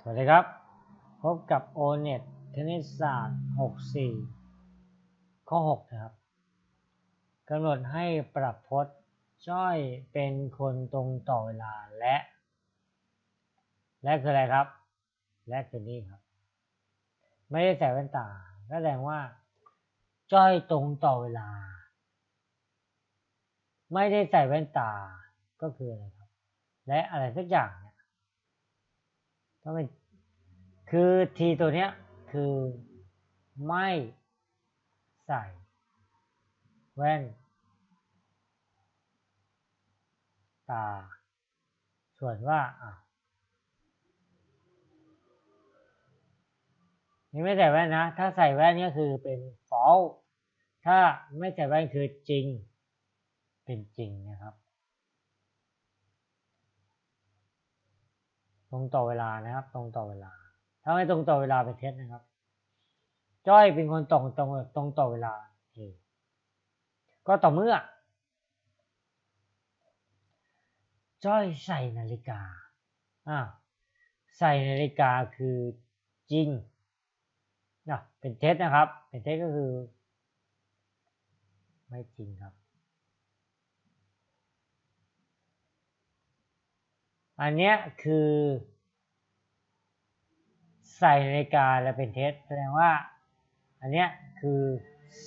สวัสดีครับ พบกับ o n e t คณิตศาสตร์ 64 ข้อ 6 นะครับกำหนดให้ปรับพจน์จ้อยเป็นคนตรงต่อเวลาและ และคืออะไรครับ และคือนี่ครับ ไม่ได้ใส่แว่นตาก็แสดงว่า จ้อยตรงต่อเวลา ไม่ได้ใส่แว่นตาก็คืออะไรครับ และอะไรสักอย่างเนี่ย ก็เป็นคือทีตัวเนี้ยคือไม่ใส่แว่น ตา ส่วนว่าอะนี่ไม่ใส่แว่นนะ ถ้าใส่แว่นนี่คือเป็น false ถ้าไม่ใส่แว่นคือจริง เป็นจริงนะครับ ตรงต่อเวลานะครับ ตรงต่อเวลา ถ้าไม่ตรงต่อเวลาเป็นเท็จนะครับ จ้อยเป็นคนตรงตรงตรงต่อเวลาก็ต่อเมื่อ จ้อยใส่นาฬิกาอ่าใส่นาฬิกาคือจริงนะเป็นเท็จนะครับ เป็นเท็จก็คือ ไม่จริงครับ อันเนี้ยคือใส่นาฬิกาแล้วเป็นเท็จแสดงว่า อันเนี้ยคือ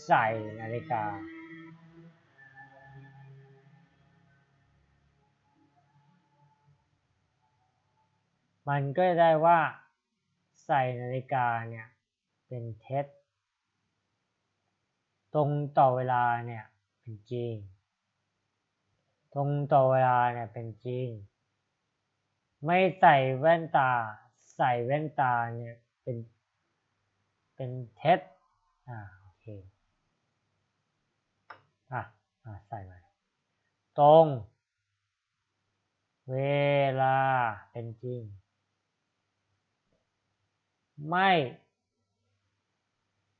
ใส่นาฬิกา มันก็จะได้ว่าใส่นาฬิกาเนี่ยเป็นเท็จ ตรงต่อเวลาเนี่ยเป็นจริง ตรงต่อเวลาเนี่ยเป็นจริง ไม่ใส่แว่นตา ใส่แว่นตาเนี่ยเป็นเป็นเท็จอ่าโอเคอะอะใส่ไปตรง เวลาเป็นจริง ไม่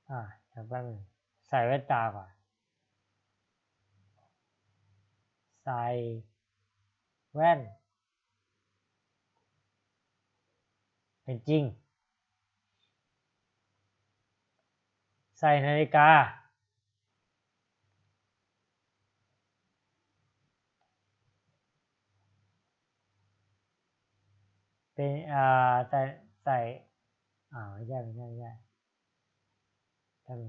อ่าเดี๋ยวแป๊บนึงใส่แว่นตาก่อน ใส่แว่น เป็นจริง ใส่นาฬิกา เป็นอ่าใส่ใส่อ่าไม่ใช่ไม่ใช่ไม่ใช่ทำไง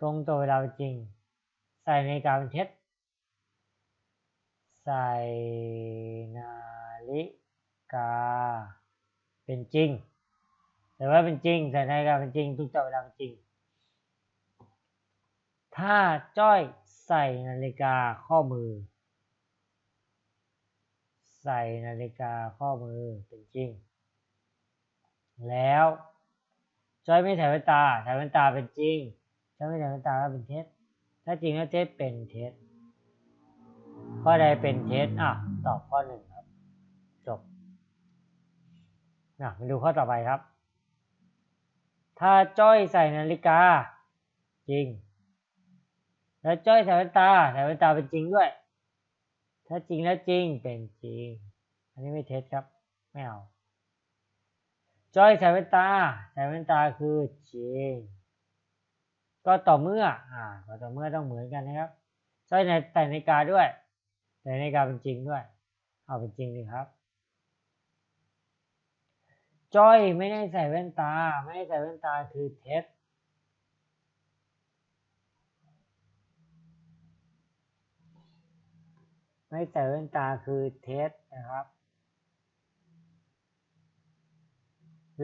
ตรงตัวเวลาเป็นจริง ใส่นาฬิกาเป็นเท็จใส่นาฬิกา กา เป็นจริง แต่ว่าเป็นจริงใส่นาฬิกาเป็นจริง ทุกตัวเวลาเป็นจริง ถ้าจ้อยใส่นาฬิกาข้อมือ ใส่นาฬิกาข้อมือเป็นจริง แล้วจ้อยไม่ใส่แว่นตาใส่แว่นตาเป็นจริงจ้อยไม่ใส่แว่นตาก็เป็นเท็จถ้าจริงแล้วเท็จเป็นเท็จข้อใดเป็นเท็จอะตอบข้อหนึ่งครับ จบ นะมาดูข้อต่อไปครับ ถ้าจ้อยใส่นาฬิกา จริง แล้วจ้อยใส่แว่นตาใส่แว่นตาเป็นจริงด้วย ถ้าจริงแล้วจริงเป็นจริง อันนี้ไม่เท็จครับไม่เอาจ้อยใส่แว่นตาใส่แว่นตาคือจริง ก็ต่อเมื่อ อ่า ก็ต่อเมื่อต้องเหมือนกันนะครับจ้อยในแต่นาฬิกาด้วยแต่นาฬิกาเป็นจริงด้วย เอาเป็นจริงดิครับ จ้อยไม่ได้ใส่แว่นตา ไม่ได้ใส่แว่นตาคือเท็จไม่ใส่แว่นตาคือเท็จนะครับ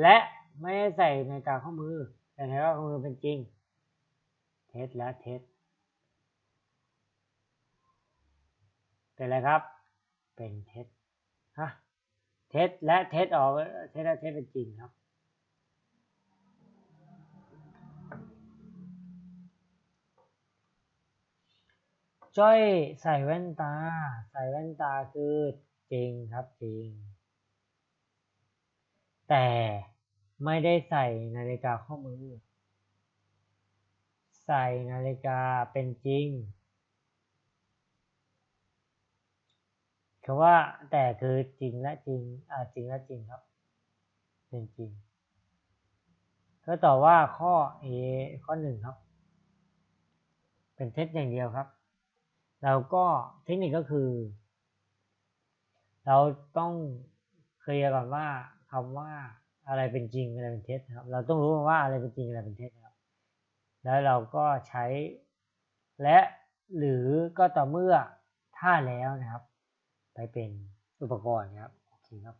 และไม่ได้ใส่ในกาข้อมือ แต่นาฬิกาข้อมือเป็นจริง เท็จและเท็จเป็นอะไรครับ เป็นเท็จฮะ เท็จและเท็จออกเท็จและเท็จเป็นจริงครับจ้อยใส่แว่นตา ใส่แว่นตาคือจริงครับจริง แต่ไม่ได้ใส่นาฬิกาข้อมือ ใส่นาฬิกาเป็นจริง คำว่าแต่คือจริงและจริงอ่าจริงและจริงครับเป็นจริงก็ตอบว่าข้อ A ข้อหนึ่งครับ เป็นเท็จอย่างเดียวครับ เราก็เทคนิคก็คือ เราต้องเคลียร์ก่อนว่าคำว่าอะไรเป็นจริงอะไรเป็นเท็จครับ เราต้องรู้ว่าอะไรเป็นจริงอะไรเป็นเท็จครับ แล้วเราก็ใช้และหรือก็ต่อเมื่อถ้าแล้วนะครับ ไปเป็นอุปกรณ์นะครับ โอเคครับ